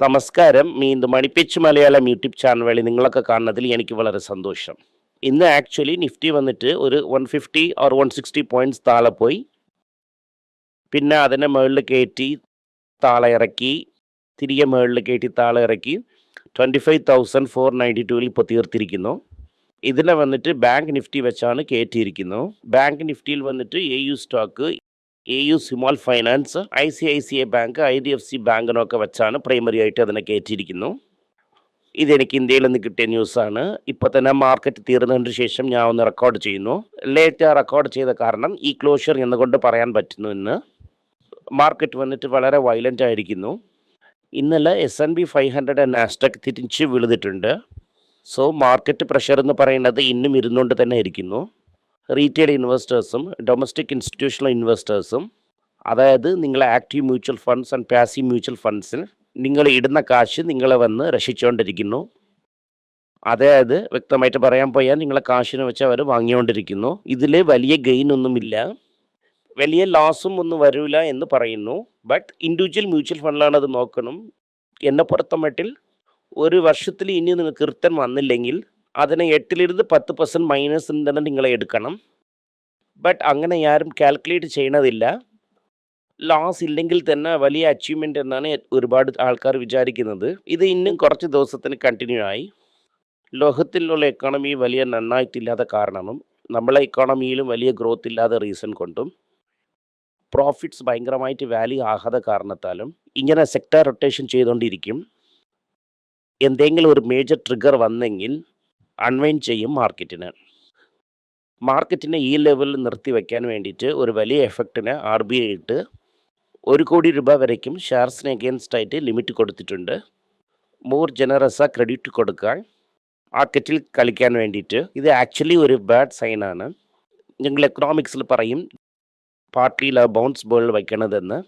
നമസ്കാരം. മീണ്ടും മണിപ്പിച്ച് മലയാളം യൂട്യൂബ് ചാനൽ വഴി നിങ്ങളൊക്കെ കാണുന്നതിൽ എനിക്ക് വളരെ സന്തോഷം. ഇന്ന് ആക്ച്വലി നിഫ്റ്റി വന്നിട്ട് ഒരു one fifty or one sixty points താഴെ പോയി. പിന്നെ അതിനെ മുകളിൽ കയറ്റി താളെ ഇറക്കി. തിരികെ മുകളിൽ കയറ്റി താളെ ഇറക്കി. Twenty five thousand four ninety ടുവിൽ ഇപ്പോൾ തീർത്തിരിക്കുന്നു. ഇതിനെ വന്നിട്ട് ബാങ്ക് നിഫ്റ്റി വെച്ചാണ് കയറ്റിയിരിക്കുന്നു. ബാങ്ക് നിഫ്റ്റിയിൽ വന്നിട്ട് A U stock A U small finance I C I C I bank I D F C ബാങ്കിനൊക്കെ വെച്ചാണ് പ്രൈമറി ആയിട്ട് അതിനെ കയറ്റിയിരിക്കുന്നു. ഇതെനിക്ക് ഇന്ത്യയിൽ നിന്ന് കിട്ടിയ ന്യൂസാണ് ഇപ്പോൾ തന്നെ മാർക്കറ്റ് തീർന്നതിന് ശേഷം ഞാൻ ഒന്ന് റെക്കോർഡ് ചെയ്യുന്നു. ലേറ്റ് റെക്കോർഡ് ചെയ്ത കാരണം ഈ ക്ലോഷർ എന്നുകൊണ്ട് പറയാൻ പറ്റുന്നു ഇന്ന്. മാർക്കറ്റ് വന്നിട്ട് വളരെ വയലന്റ് ആയിരിക്കുന്നു. ഇന്നലെ S and P five hundred Nasdaq തിരിച്ച് വിളിതിട്ടുണ്ട് സോ മാർക്കറ്റ് പ്രഷർ എന്ന് പറയുന്നത് ഇന്നും ഇരുന്നുകൊണ്ട് തന്നെ ഇരിക്കുന്നു. റീറ്റെയിൽ ഇൻവെസ്റ്റേഴ്സും ഡൊമസ്റ്റിക് ഇൻസ്റ്റിറ്റ്യൂഷണൽ ഇൻവെസ്റ്റേഴ്സും അതായത് നിങ്ങളെ active mutual funds and passive mutual ഫണ്ട്സിൽ നിങ്ങൾ ഇടുന്ന കാശ് നിങ്ങളെ വന്ന് രക്ഷിച്ചുകൊണ്ടിരിക്കുന്നു. അതായത് വ്യക്തമായിട്ട് പറയാൻ പോയാൽ നിങ്ങളെ കാശിനെ വെച്ച് അവർ വാങ്ങിക്കൊണ്ടിരിക്കുന്നു. ഇതിൽ വലിയ ഗെയിൻ ഒന്നുമില്ല. വലിയ ലോസും ഒന്നും വരില്ല എന്ന് പറയുന്നു. ബട്ട് ഇൻഡിവിജ്വൽ മ്യൂച്വൽ ഫണ്ടിലാണ് അത് നോക്കണം. എന്നെ പുറത്തമട്ടിൽ ഒരു വർഷത്തിൽ ഇനി നിങ്ങൾക്ക് റിട്ടേൺ വന്നില്ലെങ്കിൽ അതിനെ എട്ടിലിരുന്ന് പത്ത് പെർസെന്റ് മൈനസ് തന്നെ നിങ്ങൾ എടുക്കണം. ബട്ട് അങ്ങനെ ആരും കാൽക്കുലേറ്റ് ചെയ്യണതില്ല. ലോസ് ഇല്ലെങ്കിൽ തന്നെ വലിയ അച്ചീവ്മെന്റ് എന്നാണ് ഒരുപാട് ആൾക്കാർ വിചാരിക്കുന്നത്. ഇത് ഇന്നും കുറച്ച് ദിവസത്തിന് കണ്ടിന്യൂ ആയി. ലോകത്തിലുള്ള എക്കോണമി വലിയ നന്നായിട്ടില്ലാത്ത കാരണവും നമ്മളെ ഇക്കോണമിയിലും വലിയ ഗ്രോത്ത് ഇല്ലാത്ത റീസൺ കൊണ്ടും. പ്രോഫിറ്റ്സ് ഭയങ്കരമായിട്ട് വാല്യൂ ആകാത്ത കാരണത്താലും ഇങ്ങനെ സെക്ടർ റൊട്ടേഷൻ ചെയ്തുകൊണ്ടിരിക്കും എന്തെങ്കിലും ഒരു മേജർ ട്രിഗർ വന്നെങ്കിൽ അൺവൈൻ ചെയ്യും മാർക്കറ്റിന് മാർക്കറ്റിനെ ഈ ലെവലിൽ നിർത്തി വയ്ക്കാൻ വേണ്ടിയിട്ട് ഒരു വലിയ എഫക്റ്റിന് ആർ ബി ഐ ഇട്ട് ഒരു കോടി രൂപ വരയ്ക്കും ഷെയർസിന് അഗേൻസ്റ്റ് ആയിട്ട് ലിമിറ്റ് കൊടുത്തിട്ടുണ്ട്. മോർ ജനറസ ക്രെഡിറ്റ് കൊടുക്കാൻ മാർക്കറ്റിൽ കളിക്കാൻ വേണ്ടിയിട്ട്. ഇത് ആക്ച്വലി ഒരു ബാഡ് സൈനാണ് ഞങ്ങൾ എക്കണോമിക്സിൽ പറയും പാർട്ടിയിൽ ബൗൺസ് ബോൾ വയ്ക്കണതെന്ന്.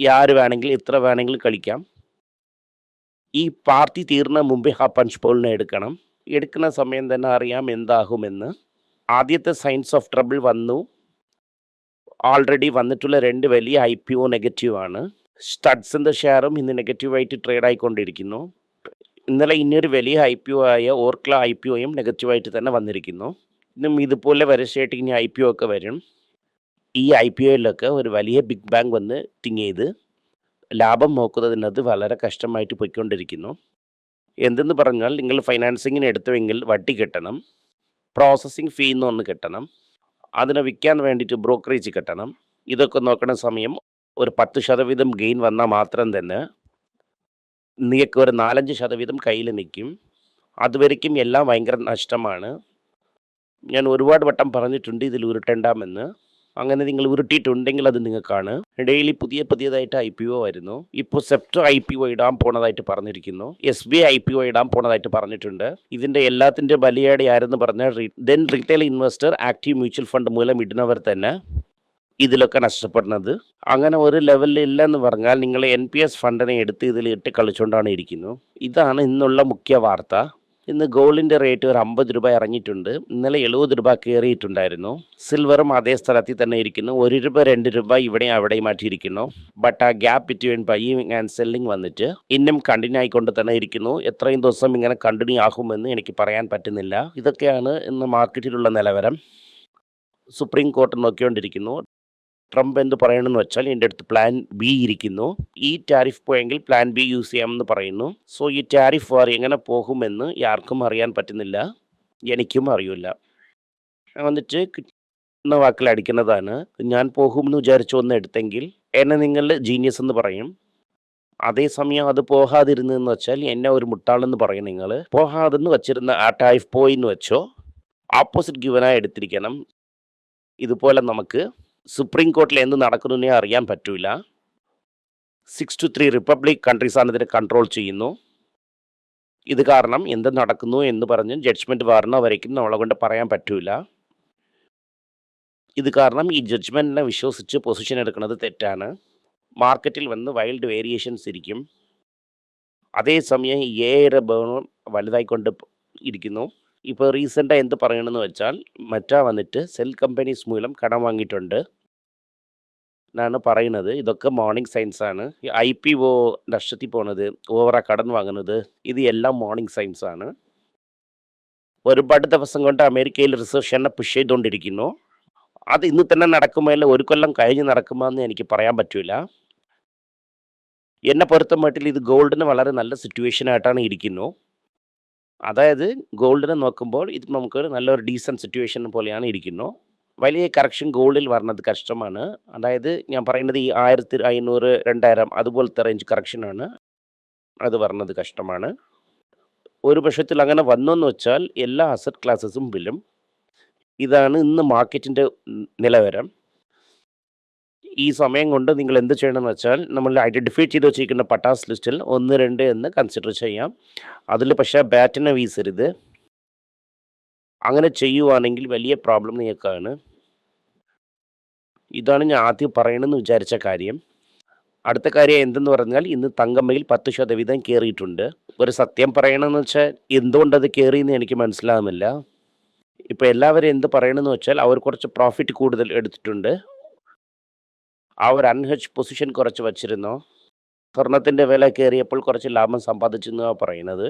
ഈ ആര് വേണമെങ്കിൽ ഇത്ര വേണമെങ്കിൽ കളിക്കാം. ഈ പാർട്ടി തീർന്ന മുമ്പേ ആ പഞ്ച് ബോളിനെ എടുക്കണം. എടുക്കുന്ന സമയം തന്നെ അറിയാം എന്താകുമെന്ന്. ആദ്യത്തെ സയൻസ് ഓഫ് ട്രബിൾ വന്നു. ഓൾറെഡി വന്നിട്ടുള്ള രണ്ട് വലിയ ഐ പി ഒ നെഗറ്റീവാണ് സ്റ്റഡ്സിന്റെ ഷെയറും ഇന്ന് നെഗറ്റീവായിട്ട് ട്രേഡ് ആയിക്കൊണ്ടിരിക്കുന്നു. ഇന്നലെ ഇനിയൊരു വലിയ ഐ പി ഒ ആയ ഓർക്ല ഐ പി ഒയും നെഗറ്റീവായിട്ട് തന്നെ വന്നിരിക്കുന്നു. ഇന്നും ഇതുപോലെ വരശയായിട്ട് ഇനി ഐ പി ഒ ഒക്കെ വരും. ഈ ഐ പി ഒയിലൊക്കെ ഒരു വലിയ ബിഗ് ബാങ്ക് വന്ന് ടിങ് ചെയ്ത് ലാഭം നോക്കുന്നതിനത് വളരെ കഷ്ടമായിട്ട് പോയിക്കൊണ്ടിരിക്കുന്നു. എന്തെന്ന് പറഞ്ഞാൽ നിങ്ങൾ ഫൈനാൻസിങ്ങിന് എടുത്തുവെങ്കിൽ വട്ടി കിട്ടണം പ്രോസസ്സിങ് ഫീ എന്ന് ഒന്ന് കിട്ടണം അതിനെ വിൽക്കാൻ വേണ്ടിയിട്ട് ബ്രോക്കറേജ് കിട്ടണം. ഇതൊക്കെ നോക്കണ സമയം ഒരു പത്ത് ശതവീതം ഗെയിൻ വന്നാൽ മാത്രം തന്നെ നിങ്ങൾക്ക് ഒരു നാലഞ്ച് ശതവീതം കയ്യിൽ നിൽക്കും. അതുവരയ്ക്കും എല്ലാം ഭയങ്കര നഷ്ടമാണ്. ഞാൻ ഒരുപാട് വട്ടം പറഞ്ഞിട്ടുണ്ട് ഇതിൽ ഉരുട്ടേണ്ടാമെന്ന്. അങ്ങനെ നിങ്ങൾ ഉരുട്ടിയിട്ടുണ്ടെങ്കിൽ അത് നിങ്ങൾക്കാണ്. ഡെയിലി പുതിയ പുതിയതായിട്ട് ഐ പി ഒ വരുന്നു. ഇപ്പോൾ സെപ്റ്റോ ഐ പി ഒ ഇടാൻ പോണതായിട്ട് പറഞ്ഞിരിക്കുന്നു. S B I P O ഇടാൻ പോണതായിട്ട് പറഞ്ഞിട്ടുണ്ട്. ഇതിന്റെ എല്ലാത്തിന്റെ ബലിയാടെ ആരെന്ന് പറഞ്ഞാൽ then retail investor active mutual fund മൂലം ഇടുന്നവർ തന്നെ ഇതിലൊക്കെ നഷ്ടപ്പെടുന്നത്. അങ്ങനെ ഒരു ലെവലിൽ ഇല്ലെന്ന് പറഞ്ഞാൽ നിങ്ങൾ എൻ പി എസ് ഫണ്ടിനെ എടുത്ത് ഇതിൽ ഇട്ട് കളിച്ചുകൊണ്ടാണ് ഇരിക്കുന്നു. ഇതാണ് ഇന്നുള്ള മുഖ്യ വാർത്ത. ഇന്ന് ഗോൾഡിന്റെ റേറ്റ് ഒരു അമ്പത് രൂപ ഇറങ്ങിയിട്ടുണ്ട്. ഇന്നലെ എഴുപത് രൂപ കയറിയിട്ടുണ്ടായിരുന്നു. സിൽവറും അതേ സ്ഥലത്തിൽ തന്നെ ഇരിക്കുന്നു. ഒരു രൂപ രണ്ട് രൂപ ഇവിടെയും അവിടെയും മാറ്റിയിരിക്കുന്നു ബട്ട് ആ gap between buying and selling വന്നിട്ട് ഇന്നും കണ്ടിന്യൂ ആയിക്കൊണ്ട് തന്നെ ഇരിക്കുന്നു. എത്രയും ദിവസം ഇങ്ങനെ കണ്ടിന്യൂ ആകുമെന്ന് എനിക്ക് പറയാൻ പറ്റുന്നില്ല. ഇതൊക്കെയാണ് ഇന്ന് മാർക്കറ്റിലുള്ള നിലവരം. സുപ്രീം കോർട്ട് നോക്കിക്കൊണ്ടിരിക്കുന്നു. ട്രംപ് എന്ത് പറയണമെന്ന് വെച്ചാൽ എന്റെ അടുത്ത് പ്ലാൻ ബി ഇരിക്കുന്നു. ഈ ടാരിഫ് പോയെങ്കിൽ പ്ലാൻ ബി യൂസ് ചെയ്യാമെന്ന് പറയുന്നു. സോ ഈ ടാരിഫ് വാർ എങ്ങനെ പോകുമെന്ന് ആർക്കും അറിയാൻ പറ്റുന്നില്ല. എനിക്കും അറിയില്ല. വന്നിട്ട് കിട്ടുന്ന വാക്കിൽ അടിക്കുന്നതാണ് ഞാൻ പോകുമെന്ന് വിചാരിച്ചു ഒന്ന് എടുത്തെങ്കിൽ എന്നെ നിങ്ങൾ ജീനിയസ് എന്ന് പറയും. അതേസമയം അത് പോകാതിരുന്നെന്ന് വെച്ചാൽ എന്നെ ഒരു മുട്ടാളെന്ന് പറയും നിങ്ങൾ. പോകാതെന്ന് വെച്ചിരുന്ന ആ ടാരിഫ് പോയിന്ന് വെച്ചോ. ഓപ്പോസിറ്റ് ഗിവനായി എടുത്തിരിക്കണം. ഇതുപോലെ നമുക്ക് സുപ്രീം കോർട്ടിൽ എന്ത് നടക്കുന്നതിനെ അറിയാൻ പറ്റൂല. സിക്സ് ടു ത്രീ റിപ്പബ്ലിക് കൺട്രീസാണ് ഇതിനെ കൺട്രോൾ ചെയ്യുന്നു. ഇത് കാരണം എന്ത് നടക്കുന്നു എന്ന് പറഞ്ഞ് ജഡ്ജ്മെന്റ് വരുന്ന വരയ്ക്കും നമ്മളെ കൊണ്ട് പറയാൻ പറ്റൂല. ഇത് കാരണം ഈ ജഡ്ജ്മെന്റിനെ വിശ്വസിച്ച് പൊസിഷൻ എടുക്കുന്നത് തെറ്റാണ്. മാർക്കറ്റിൽ വന്ന് വൈൽഡ് വേരിയേഷൻസ് ഇരിക്കും. അതേസമയം ഏറെ ബേണും വലുതായിക്കൊണ്ട് ഇരിക്കുന്നു. ഇപ്പോൾ റീസെന്റായി എന്ത് പറയണമെന്ന് വെച്ചാൽ മറ്റാ വന്നിട്ട് സെൽ കമ്പനീസ് മൂലം കടം വാങ്ങിയിട്ടുണ്ട്. എന്നാണ് പറയുന്നത്. ഇതൊക്കെ മോർണിംഗ് സയൻസ് ആണ്. ഐ പി ഒ നഷ്ടത്തിൽ പോണത് ഓവറ കടം വാങ്ങുന്നത് ഇത് എല്ലാം മോർണിംഗ് സയൻസ് ആണ്. ഒരുപാട് ദിവസം കൊണ്ട് അമേരിക്കയിൽ റിസർഷനെ പുഷ് ചെയ്തുകൊണ്ടിരിക്കുന്നു അത് ഇന്ന് തന്നെ നടക്കുമ്പോൾ ഒരു കൊല്ലം കഴിഞ്ഞ് നടക്കുമെന്ന് എനിക്ക് പറയാൻ പറ്റൂല. എന്നെ പൊരുത്തം മട്ടിൽ ഇത് ഗോൾഡിന് വളരെ നല്ല സിറ്റുവേഷൻ ആയിട്ടാണ് ഇരിക്കുന്നു. അതായത് ഗോൾഡിനെ നോക്കുമ്പോൾ ഇത് നമുക്ക് നല്ലൊരു ഡീസന്റ് സിറ്റുവേഷൻ പോലെയാണ് ഇരിക്കുന്നു. വലിയ കറക്ഷൻ ഗോൾഡിൽ വരുന്നത് കഷ്ടമാണ്. അതായത് ഞാൻ പറയുന്നത് ഈ ആയിരത്തി അഞ്ഞൂറ് രണ്ടായിരം അതുപോലത്തെ റേഞ്ച് കറക്ഷനാണ് അത് വരുന്നത് കഷ്ടമാണ്. ഒരു പക്ഷത്തിൽ അങ്ങനെ വന്നെന്ന് വെച്ചാൽ എല്ലാ അസറ്റ് ക്ലാസ്സസും വിലും. ഇതാണ് ഇന്ന് മാർക്കറ്റിന്റെ നിലവരം. ഈ സമയം കൊണ്ട് നിങ്ങൾ എന്ത് ചെയ്യണമെന്ന് വെച്ചാൽ നമ്മൾ ഐഡന്റിഫൈ ചെയ്ത് വെച്ചിരിക്കുന്ന പട്ടാസ് ലിസ്റ്റിൽ ഒന്ന് രണ്ട് എന്ന് കൺസിഡർ ചെയ്യാം. അതിൽ പക്ഷേ ബാറ്റിനെ വീസരുത് അങ്ങനെ ചെയ്യുവാണെങ്കിൽ വലിയ പ്രോബ്ലം നിങ്ങൾക്കാണ്. ഇതാണ് ഞാൻ ആദ്യം പറയണമെന്ന് വിചാരിച്ച കാര്യം. അടുത്ത കാര്യം എന്തെന്ന് പറഞ്ഞാൽ ഇന്ന് തങ്കമ്മയിൽ പത്ത് ശതവീതം കയറിയിട്ടുണ്ട് ഒരു സത്യം പറയണമെന്ന് വെച്ചാൽ എന്തുകൊണ്ടത് കയറിയെന്ന് എനിക്ക് മനസ്സിലാകുന്നില്ല ഇപ്പോൾ എല്ലാവരും എന്ത് പറയണമെന്ന് വെച്ചാൽ അവർ കുറച്ച് പ്രോഫിറ്റ് കൂടുതൽ എടുത്തിട്ടുണ്ട്. ആ ഒരു അൺഹെച്ച് പൊസിഷൻ കുറച്ച് വച്ചിരുന്നു. സ്വർണത്തിന്റെ വില കയറിയപ്പോൾ കുറച്ച് ലാഭം സമ്പാദിച്ചെന്നാണ് പറയുന്നത്.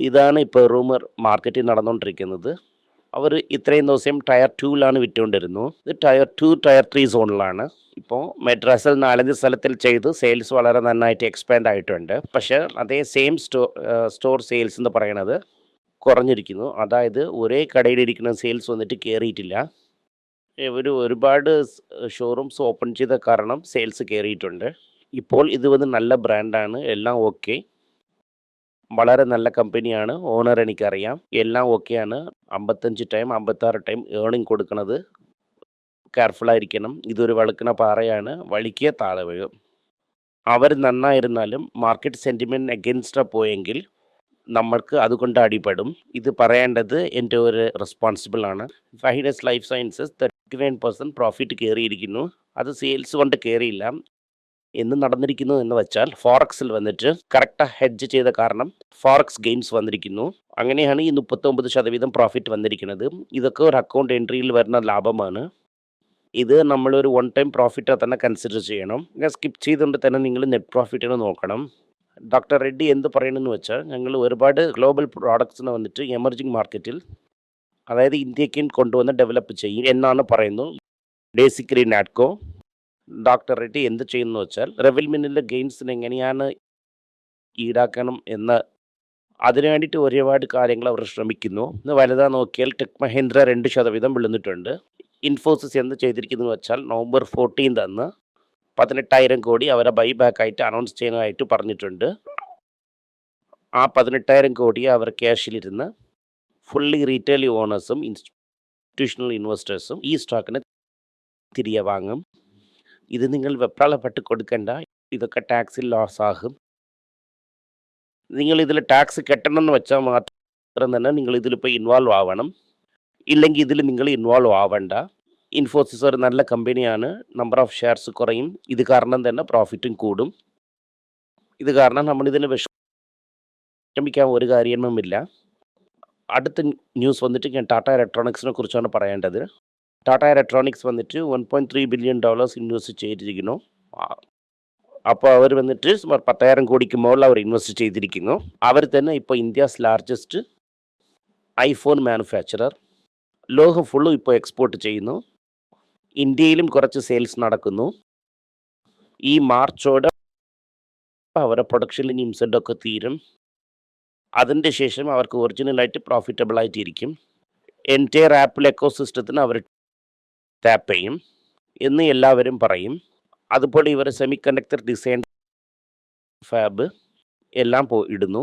ഇതാണ് ഇപ്പോൾ റൂമർ മാർക്കറ്റിൽ നടന്നുകൊണ്ടിരിക്കുന്നത് അവർ ഇത്രയും ദിവസം ടയർ ടൂവിലാണ് വിറ്റുകൊണ്ടിരുന്നു. ഇത് ടയർ ടു ടയർ ത്രീ സോണിലാണ്. ഇപ്പോൾ മെഡ്രാസിൽ നാലഞ്ച് സ്ഥലത്തിൽ ചെയ്ത് സെയിൽസ് വളരെ നന്നായിട്ട് എക്സ്പാൻഡ് ആയിട്ടുണ്ട്. പക്ഷേ അതേ സെയിം സ്റ്റോ സ്റ്റോർ സെയിൽസ് എന്ന് പറയണത് കുറഞ്ഞിരിക്കുന്നു. അതായത് ഒരേ കടയിലിരിക്കുന്ന സെയിൽസ് വന്നിട്ട് കയറിയിട്ടില്ല ഇവർ ഒരുപാട് ഷോറൂംസ് ഓപ്പൺ ചെയ്ത കാരണം സെയിൽസ് കയറിയിട്ടുണ്ട് ഇപ്പോൾ ഇത് വന്ന് നല്ല ബ്രാൻഡാണ് എല്ലാം ഓക്കെ വളരെ നല്ല കമ്പനിയാണ്. ഓണർ എനിക്കറിയാം. എല്ലാം ഓക്കെയാണ് അമ്പത്തഞ്ച് ടൈം അമ്പത്താറ് ടൈം ഏണിങ് കൊടുക്കുന്നത് കെയർഫുള്ളായിരിക്കണം ഇതൊരു വളക്കുന്ന പാറയാണ്. വഴിക്ക് താഴെ വീഴും. അവർ നന്നായിരുന്നാലും മാർക്കറ്റ് സെന്റിമെന്റ് അഗെൻസ്റ്റാ പോയെങ്കിൽ നമ്മൾക്ക് അതുകൊണ്ട് അടിപ്പെടും ഇത് പറയേണ്ടത് എന്റെ ഒരു റെസ്പോൺസിബിൾ ആണ്. ഫൈനസ് life sciences thirty nine percent profit കയറിയിരിക്കുന്നു അത് സെയിൽസ് കൊണ്ട് കയറിയില്ല എന്ന് നടന്നിരിക്കുന്നു എന്ന് വെച്ചാൽ ഫോറക്സിൽ വന്നിട്ട് കറക്റ്റ് ഹെഡ്ജ് ചെയ്ത കാരണം ഫോറക്സ് ഗെയിംസ് വന്നിരിക്കുന്നു. അങ്ങനെയാണ് ഈ മുപ്പത്തൊമ്പത് ശതവീതം പ്രോഫിറ്റ് വന്നിരിക്കുന്നത്. ഇതൊക്കെ ഒരു അക്കൗണ്ട് എൻട്രിയിൽ വരുന്ന ലാഭമാണ്. ഇത് നമ്മളൊരു വൺ ടൈം പ്രോഫിറ്റ് തന്നെ കൺസിഡർ ചെയ്യണം. സ്കിപ്പ് ചെയ്തുകൊണ്ട് തന്നെ നിങ്ങൾ നെറ്റ് പ്രോഫിറ്റിനെ നോക്കണം. ഡോക്ടർ റെഡ്ഡി എന്ത് പറയണമെന്ന് വെച്ചാൽ ഞങ്ങൾ ഒരുപാട് ഗ്ലോബൽ പ്രോഡക്ട്സിനെ വന്നിട്ട് എമർജിങ് മാർക്കറ്റിൽ അതായത് ഇന്ത്യക്കും കൊണ്ടുവന്ന് ഡെവലപ്പ് ചെയ്യും എന്നാണ് പറയുന്നത് ബേസിക്കലി നാറ്റ്കോ ഡോക്ടർ റെഡ്ഡി എന്ത് ചെയ്യുന്നു വെച്ചാൽ റെവൽമെന്റിന്റെ ഗെയിൻസിന് എങ്ങനെയാണ് ഈടാക്കണം എന്ന് അതിനു വേണ്ടിയിട്ട് ഒരുപാട് കാര്യങ്ങൾ അവർ ശ്രമിക്കുന്നു. ഇന്ന് വലുതാ നോക്കിയാൽ ടെക് മഹേന്ദ്ര രണ്ട് ശതവീതം വിളുന്നിട്ടുണ്ട്. ഇൻഫോസിസ് എന്ത് ചെയ്തിരിക്കുന്നു വെച്ചാൽ നവംബർ ഫോർട്ടീൻത് അന്ന് പതിനെട്ടായിരം കോടി അവരെ ബൈബാക്ക് ആയിട്ട് അനൗൺസ് ചെയ്യാനായിട്ട് പറഞ്ഞിട്ടുണ്ട്. ആ പതിനെട്ടായിരം കോടി അവർ ക്യാഷിലിരുന്ന് ഫുള്ളി റീറ്റെയിൽ ഓണേഴ്സും ഇൻസ്റ്റിറ്റ്യൂഷണൽ ഇൻവെസ്റ്റേഴ്സും ഈ സ്റ്റോക്കിനെ തിരികെ വാങ്ങും. ഇത് നിങ്ങൾ വെപ്രാളപ്പെട്ട് കൊടുക്കണ്ട. ഇതൊക്കെ ടാക്സിൽ ലോസ് ആകും നിങ്ങൾ ഇതിൽ ടാക്സ് കെട്ടണം എന്ന് വെച്ചാൽ മാത്രം തന്നെ നിങ്ങൾ ഇതിലിപ്പോൾ ഇൻവോൾവ് ആവണം. ഇല്ലെങ്കിൽ ഇതിൽ നിങ്ങൾ ഇൻവോൾവ് ആവണ്ട. ഇൻഫോസിസ് ഒരു നല്ല കമ്പനിയാണ്. നമ്പർ ഓഫ് ഷെയർസ് കുറയും. ഇത് കാരണം തന്നെ പ്രോഫിറ്റും കൂടും. ഇത് കാരണം നമ്മൾ ഇതിന് വിഷമിക്കാൻ ഒരു കാര്യമൊന്നുമില്ല അടുത്ത ന്യൂസ് വന്നിട്ട് ഞാൻ ടാറ്റ ഇലക്ട്രോണിക്സിനെ കുറിച്ചാണ് പറയേണ്ടത്. ടാറ്റ ഇലക്ട്രോണിക്സ് വന്നിട്ട് one point three billion dollars invest ചെയ്തിരിക്കുന്നു. അപ്പോൾ അവർ വന്നിട്ട് സുമാർ പത്തായിരം കോടിക്ക് മുകളിൽ അവർ ഇൻവെസ്റ്റ് ചെയ്തിരിക്കുന്നു. അവർ തന്നെ ഇപ്പോൾ ഇന്ത്യസ് ലാർജസ്റ്റ് ഐഫോൺ മാനുഫാക്ചറർ ലോകം ഫുള്ളും ഇപ്പോൾ എക്സ്പോർട്ട് ചെയ്യുന്നു. ഇന്ത്യയിലും കുറച്ച് സെയിൽസ് നടക്കുന്നു. ഈ മാർച്ചോടെ അവരുടെ പ്രൊഡക്ഷനിൽ നിംസഡൊക്കെ തീരും. അതിന്റെ ശേഷം അവർക്ക് ഒറിജിനലായിട്ട് പ്രോഫിറ്റബിൾ ആയിട്ട് ഇരിക്കും എന്റയർ ആപ്പിൾ എക്കോ സിസ്റ്റത്തിന് അവർ ടാപ്പ് ചെയ്യും. എന്ന് എല്ലാവരും പറയും. അതുപോലെ ഇവർ സെമി കണ്ടക്ടർ ഡിസൈൻ ഫാബ് എല്ലാം പോ ഇടുന്നു.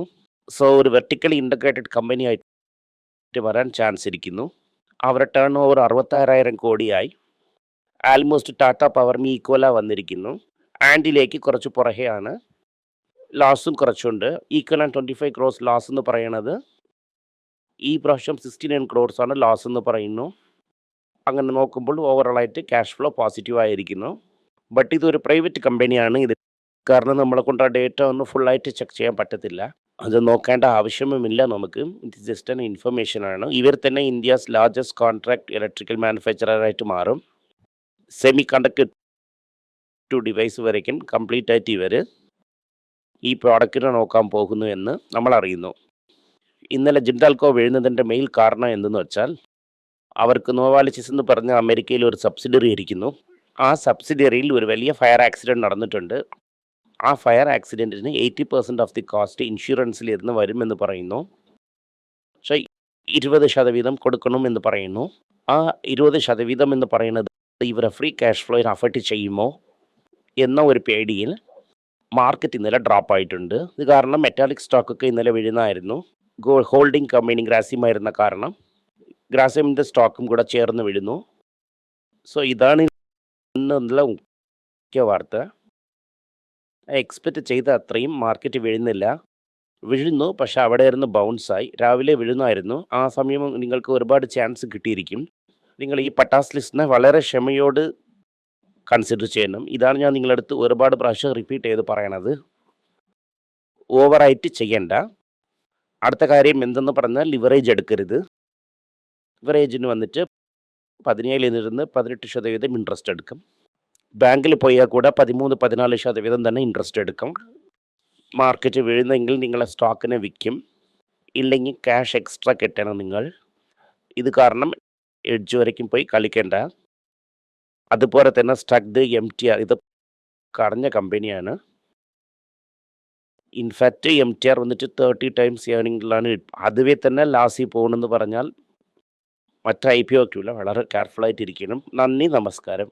സോ ഒരു വെർട്ടിക്കലി ഇന്റഗ്രേറ്റഡ് കമ്പനി ആയിട്ട് വരാൻ ചാൻസ് ഇരിക്കുന്നു. അവരുടെ ടേൺ ഓവർ അറുപത്താറായിരം കോടിയായി. ആൽമോസ്റ്റ് ടാറ്റ പവർമി ഈക്വല വന്നിരിക്കുന്നു. ആൻഡിലേക്ക് കുറച്ച് പുറകെയാണ്. ലാസും കുറച്ചുണ്ട്. Equal and twenty five crores loss എന്ന് പറയണത് ഈ പ്രാവശ്യം സിക്സ്റ്റി നയൻ ക്രോഡ്സ് ആണ് ലാസ് എന്ന് പറയുന്നു. അങ്ങനെ നോക്കുമ്പോൾ ഓവറോളായിട്ട് ക്യാഷ് ഫ്ലോ പോസിറ്റീവ് ആയിരിക്കുന്നു. ബട്ട് ഇതൊരു പ്രൈവറ്റ് കമ്പനിയാണ് ഇത് കാരണം നമ്മളെ കൊണ്ട് ആ ഡേറ്റ ഒന്ന് ഫുള്ളായിട്ട് ചെക്ക് ചെയ്യാൻ പറ്റത്തില്ല. അത് നോക്കേണ്ട ആവശ്യമില്ല നമുക്ക്. ഇത് ജസ്റ്റ് an ഇൻഫർമേഷൻ ആണ്. ഇവർ തന്നെ ഇന്ത്യസ് ലാർജസ്റ്റ് കോൺട്രാക്ട് ഇലക്ട്രിക്കൽ മാനുഫാക്ചറായിട്ട് മാറും. സെമി കണ്ടക്ടർ ടു ഡിവൈസ് വരയ്ക്കും. കംപ്ലീറ്റ് ആയിട്ട് ഇവർ ഈ പ്രോഡക്റ്റിനെ നോക്കാൻ പോകുന്നു എന്ന് നമ്മൾ അറിയുന്നു. ഇന്നലെ ജിൻഡാൽകോ വീഴുന്നതിന്റെ മെയിൽ കാരണം എന്തെന്ന് വെച്ചാൽ അവർക്ക് നോവാലിസിസ് എന്ന് പറഞ്ഞ അമേരിക്കയിൽ ഒരു സബ്സിഡറി ഇരിക്കുന്നു. ആ സബ്സിഡിയറിയിൽ ഒരു വലിയ ഫയർ ആക്സിഡന്റ് നടന്നിട്ടുണ്ട്. ആ fire ആക്സിഡന്റിന് eighty percent of the cost ഇൻഷുറൻസിൽ ഇരുന്ന് വരുമെന്ന് പറയുന്നു. പക്ഷേ ഇരുപത് ശതവീതം കൊടുക്കണമെന്ന് പറയുന്നു. ആ ഇരുപത് ശതവീതം എന്ന് പറയുന്നത് ഇവരെ ഫ്രീ ക്യാഷ് ഫ്ലോയിൽ അഫക്റ്റ് ചെയ്യുമോ എന്ന ഒരു പേടിയിൽ മാർക്കറ്റ് ഇന്നലെ ഡ്രോപ്പ് ആയിട്ടുണ്ട്. ഇത് കാരണം മെറ്റാലിക് സ്റ്റോക്കൊക്കെ ഇന്നലെ വീഴുന്നതായിരുന്നു. ഹോൾഡിംഗ് കമ്പനി ഗ്രാസിയമായിരുന്ന കാരണം ഗ്രാസിയമിന്റെ സ്റ്റോക്കും കൂടെ ചേർന്ന് വീഴുന്നു സോ ഇതാണ് ഇന്നുള്ള മുഖ്യ വാർത്ത. എക്സ്പെക്റ്റ് ചെയ്ത അത്രയും മാർക്കറ്റ് വീഴുന്നില്ല. വീഴുന്നു പക്ഷെ അവിടെ ഇരുന്ന് ബൗൺസായി രാവിലെ വീഴുന്നായിരുന്നു. ആ സമയം നിങ്ങൾക്ക് ഒരുപാട് ചാൻസ് കിട്ടിയിരിക്കും. നിങ്ങൾ ഈ പട്ടാസ് ലിസ്റ്റിനെ വളരെ ക്ഷമയോട് കൺസിഡർ ചെയ്യണം. ഇതാണ് ഞാൻ നിങ്ങളടുത്ത് ഒരുപാട് പ്രാവശ്യം റിപ്പീറ്റ് ചെയ്ത് പറയണത്. ഓവറായിട്ട് ചെയ്യണ്ട. അടുത്ത കാര്യം എന്തെന്ന് പറഞ്ഞാൽ ലിവറേജ് എടുക്കരുത്. ലിവറേജിന് വന്നിട്ട് പതിനേഴിൽ നിന്ന് പതിനെട്ട് ശതവീതം ഇൻട്രസ്റ്റ് എടുക്കും. ബാങ്കിൽ പോയാൽ കൂടെ പതിമൂന്ന് പതിനാല് ശതവീതം തന്നെ ഇൻട്രസ്റ്റ് എടുക്കും. മാർക്കറ്റ് വീഴുന്നെങ്കിൽ നിങ്ങളെ സ്റ്റോക്കിനെ വിൽക്കും. ഇല്ലെങ്കിൽ ക്യാഷ് എക്സ്ട്രാ കിട്ടണം നിങ്ങൾ. ഇത് കാരണം എഡ്ജ് വരയ്ക്കും പോയി കളിക്കേണ്ട. അതുപോലെ തന്നെ സ്റ്റഗ്ഡ് എം ടി ആർ ഇത് കടഞ്ഞ കമ്പനിയാണ് in fact M T R വന്നിട്ട് തേർട്ടി ടൈംസ് ഏണിങ്ങിലാണ് അതുവേ തന്നെ ലാസിൽ പോകണമെന്ന് പറഞ്ഞാൽ മറ്റ് ഐ പി ഒക്കില്ല വളരെ കെയർഫുള്ളായിട്ടിരിക്കണം നന്ദി നമസ്കാരം.